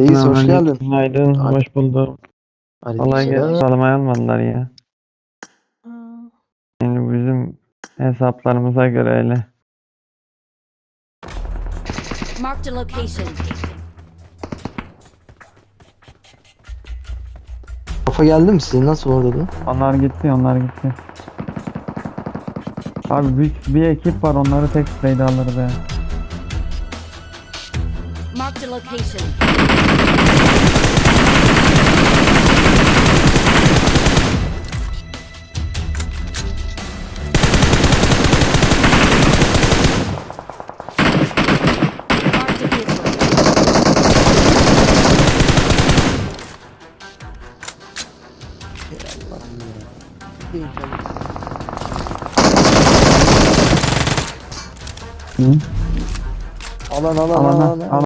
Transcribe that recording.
hoş Selamünaleyküm. geldin. Günaydın. Hoş buldum. Kolay gelsin. Salamaya almadılar ya. Yani bizim hesaplarımıza göre öyle. Marked a location. Kafa geldi mi size? Nasıl orada da? Onlar gitti, onlar gitti. Abi bir, bir ekip var onları tek spreyde alır be. Marked a location. Marked a vehicle. Hı? Alan alan Alana, alan. alan.